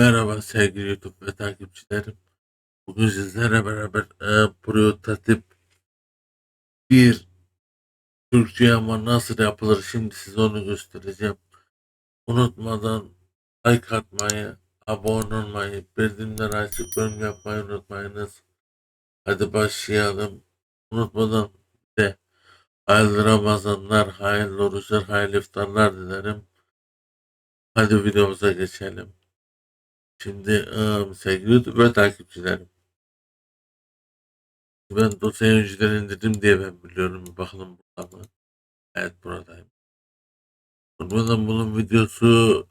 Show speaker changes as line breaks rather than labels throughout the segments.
Merhaba sevgili YouTube ve takipçilerim. Bugün sizlerle beraber e, prototip bir Türkçe ama nasıl yapılır şimdi size onu göstereceğim. Unutmadan like atmayı, abone olmayı, bildirimleri açıp yorum yapmayı unutmayınız. Hadi başlayalım. Unutmadan de hayırlı Ramazanlar, hayırlı oruçlar, hayırlı iftarlar dilerim. Hadi videomuza geçelim. Şimdi ıı, sevgili YouTube ve takipçilerim. Ben dosyayı önceden indirdim diye ben biliyorum. Bir bakalım burada mı? Evet buradayım. Buradan bunun videosu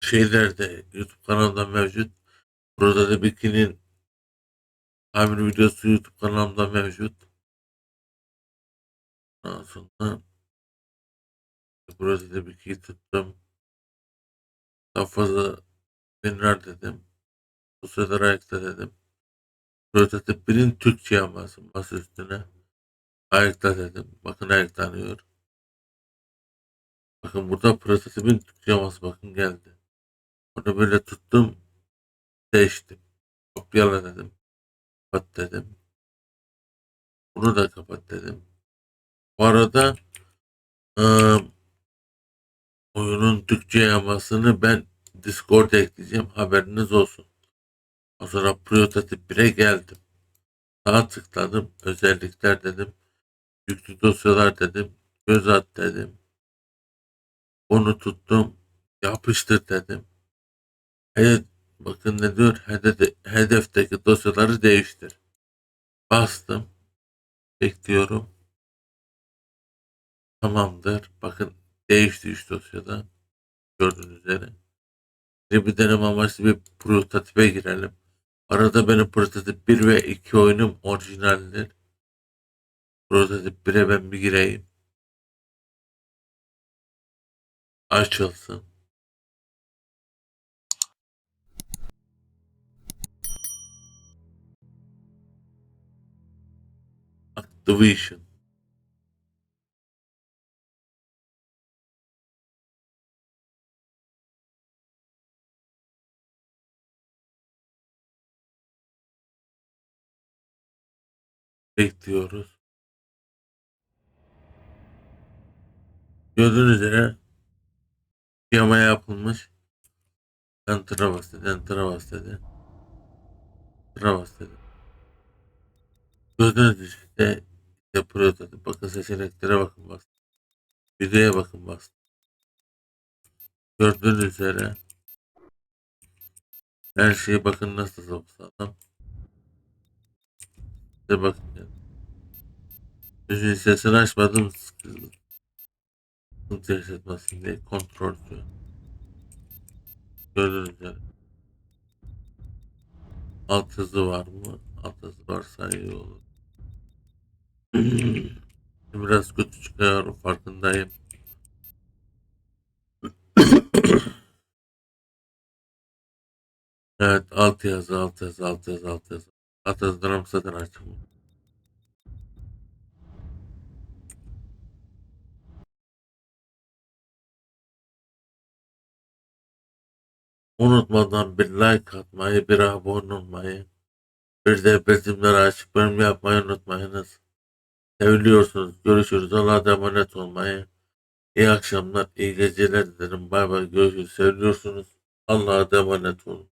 şeylerde YouTube kanalında mevcut. Burada da Biki'nin tamir videosu YouTube kanalımda mevcut. Ondan sonra burada da Biki'yi tuttum. Daha fazla benler dedim. Sırada ayakta dedim. Prototip 1'in Türkçe yaması masa üstüne. Ayakta dedim. Bakın ayaklanıyor. Bakın burada prototipin Türkçe yaması bakın geldi. Onu böyle tuttum. Seçtim. Kopyala dedim. Kapat dedim. Bunu da kapat dedim. Bu arada ıı, oyunun Türkçe yamasını ben Discord'a ekleyeceğim. Haberiniz olsun. O sonra prototip 1'e geldim. Sağa tıkladım. Özellikler dedim. Yüklü dosyalar dedim. Göz at dedim. Onu tuttum. Yapıştır dedim. Evet. Bakın ne diyor? Hedef, hedefteki dosyaları değiştir. Bastım. Bekliyorum. Tamamdır. Bakın değişti 3 dosyada. Gördüğünüz üzere. Şimdi bir deneme amaçlı bir prototipe girelim. Arada benim prototip 1 ve 2 oyunum orijinaldir. Prototip 1'e ben bir gireyim. Açılsın. Activation. Bekliyoruz. Gördüğünüz üzere yama yapılmış. Enter'a bas dedi, enter'a bas dedi. Enter'a bas dedi. Gördüğünüz işte, işte prototip. Bakın seçeneklere bakın bas. Videoya bakın bas. Gördüğünüz üzere her şeyi bakın nasıl sağlam. İşte bakın Sözün sesini açmadım. Sıkıntı sıkıntı yaşatmasın diye kontrol diyor. Üzere. Alt yazı var mı? Alt yazı varsa iyi olur. Biraz kötü çıkıyor farkındayım. evet alt yazı alt yazı alt yazı alt yazı. Alt yazılarım zaten açım. Unutmadan bir like atmayı, bir abone olmayı, bir de bildirimleri açıp yorum yapmayı unutmayınız. Seviliyorsunuz. Görüşürüz. Allah'a emanet olmayı. İyi akşamlar, iyi geceler dilerim. Bay bay. Görüşürüz. Seviliyorsunuz. Allah'a emanet olun.